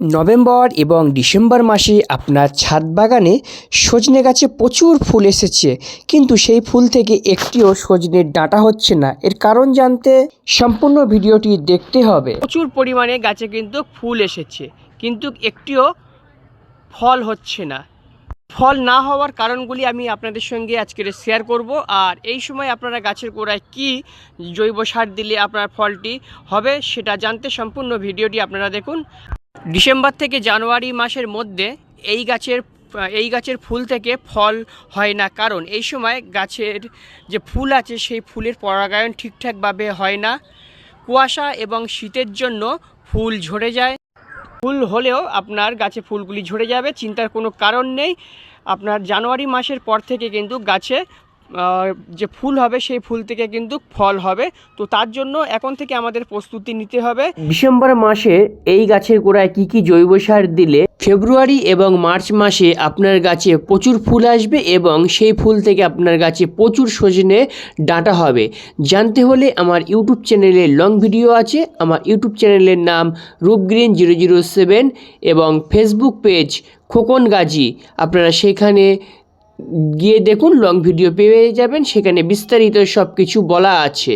November এবং December মাসে আপনার ছাদ বাগানে সজনে গাছে প্রচুর ফুল এসেছে। কিন্তু সেই ফুল থেকে একটিও সজনের ডাঁটা হচ্ছে না। এর কারণ জানতে সম্পূর্ণ ভিডিওটি দেখতে হবে। প্রচুর পরিমাণে গাছে কিন্তু ফুল এসেছে। কিন্তু একটিও ফল হচ্ছে না। ফল না হওয়ার কারণগুলি আমি আপনাদের সঙ্গে আজকে শেয়ার করব। আর এই সময় আপনারা গাছের গোড়ায় কি জৈব সার দিলে আপনার ফলটি হবে সেটা জানতে সম্পূর্ণ ভিডিওটি আপনারা দেখুন। ডিসেম্বর থেকে জানুয়ারি মাসের মধ্যে এই গাছের এই গাছের ফুল থেকে ফল হয় না। কারণ এই সময় গাছের যে ফুল আছে, সেই ফুলের পরাগায়ন ঠিকঠাকভাবে হয় না। কুয়াশা এবং শীতের জন্য ফুল ঝরে যায়। ফুল হলেও আপনার গাছে ফুলগুলি ঝরে যাবে, চিন্তার কোনো কারণ নেই। আপনার জানুয়ারি মাসের পর থেকে কিন্তু গাছে যে ফুল হবে সেই ফুল থেকে কিন্তু ফল হবে। তো তার জন্য এখন থেকে আমাদের প্রস্তুতি নিতে হবে। ডিসেম্বর মাসে এই গাছের গোড়ায় কি কি জৈব সার দিলে ফেব্রুয়ারি এবং মার্চ মাসে আপনার গাছে প্রচুর ফুল আসবে এবং সেই ফুল থেকে আপনার গাছে প্রচুর সজনে ডাঁটা হবে। জানতে হলে আমার ইউটিউব চ্যানেলে লং ভিডিও আছে। আমার ইউটিউব চ্যানেলের নাম রূপগ্রিন জিরো জিরো সেভেন এবং ফেসবুক পেজ খোকন গাজী। আপনারা সেখানে গিয়ে দেখুন লং ভিডিও পেয়ে যাবেন। সেখানে বিস্তারিত সব কিছু বলা আছে।